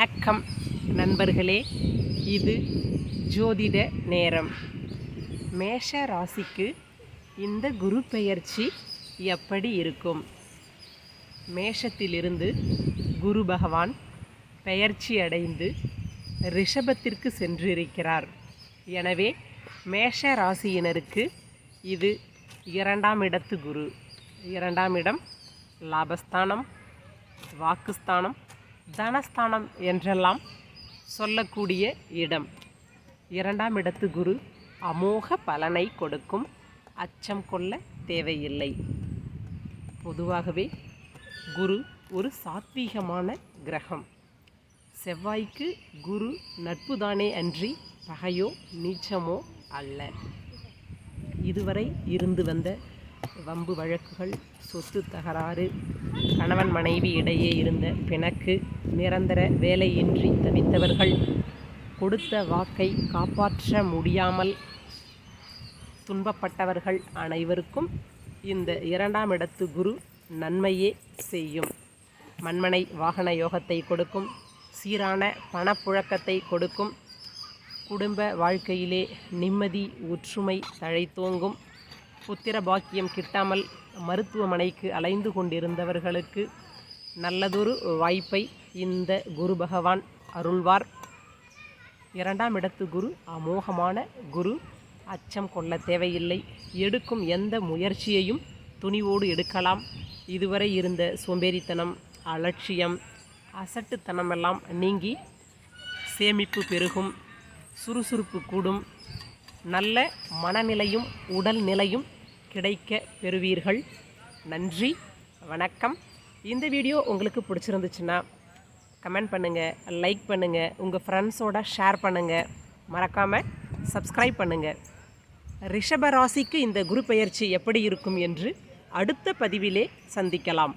வணக்கம் நண்பர்களே. இது ஜோதிட நேரம். மேஷ ராசிக்கு இந்த குரு பெயர்ச்சி எப்படி இருக்கும்? மேஷத்திலிருந்து குரு பகவான் பெயர்ச்சி அடைந்து ரிஷபத்திற்கு சென்றிருக்கிறார். எனவே மேஷ ராசியினருக்கு இது இரண்டாம் இடத்து குரு. இரண்டாம் இடம் லாபஸ்தானம் வாக்குஸ்தானம் தனஸ்தானம் என்றெல்லாம் சொல்லக்கூடிய இடம். இரண்டாம் இடத்து குரு அமோக பலனை கொடுக்கும் அச்சம் கொள்ள தேவையில்லை. பொதுவாகவே குரு ஒரு சாத்வீகமான கிரகம். செவ்வாய்க்கு குரு நட்புதானே அன்றி பகையோ நீச்சமோ அல்ல. இதுவரை இருந்து வந்த வம்பு வழக்குகள் சொத்து தகராறு கணவன் மனைவி இடையே இருந்த பிணக்கு நிரந்தர வேலையின்றி தவித்தவர்கள் கொடுத்த வாக்கை காப்பாற்ற முடியாமல் துன்பப்பட்டவர்கள் அனைவருக்கும் இந்த இரண்டாம் இடத்து குரு நன்மையே செய்யும். மண்மனை வாகன யோகத்தை கொடுக்கும் சீரான பணப்புழக்கத்தை கொடுக்கும் குடும்ப வாழ்க்கையிலே நிம்மதி ஒற்றுமை தழைத்தோங்கும் புத்திர பாக்கியம் கிட்டாமல் மருத்துவமனைக்கு அலைந்து கொண்டிருந்தவர்களுக்கு நல்லதொரு வாய்ப்பை இந்த குரு பகவான் அருள்வார். இரண்டாம் இடத்து குரு அமோகமான குரு. அச்சம் கொள்ள தேவையில்லை. எடுக்கும் எந்த முயற்சியையும் துணிவோடு எடுக்கலாம். இதுவரை இருந்த சோம்பேறித்தனம் அலட்சியம் அசட்டுத்தனமெல்லாம் நீங்கி சேமிப்பு பெருகும். சுறுசுறுப்பு கூடும். நல்ல மனநிலையும் உடல் நிலையும் கிடைக்க பெறுவீர்கள். நன்றி வணக்கம். இந்த வீடியோ உங்களுக்கு பிடிச்சிருந்துச்சுன்னா கமெண்ட் பண்ணுங்கள் லைக் பண்ணுங்கள் உங்கள் ஃப்ரெண்ட்ஸோட ஷேர் பண்ணுங்கள் மறக்காமல் சப்ஸ்கிரைப் பண்ணுங்கள் ரிஷப ராசிக்கு இந்த குரு பெயர்ச்சி எப்படி இருக்கும் என்று அடுத்த பதிவிலே சந்திக்கலாம்.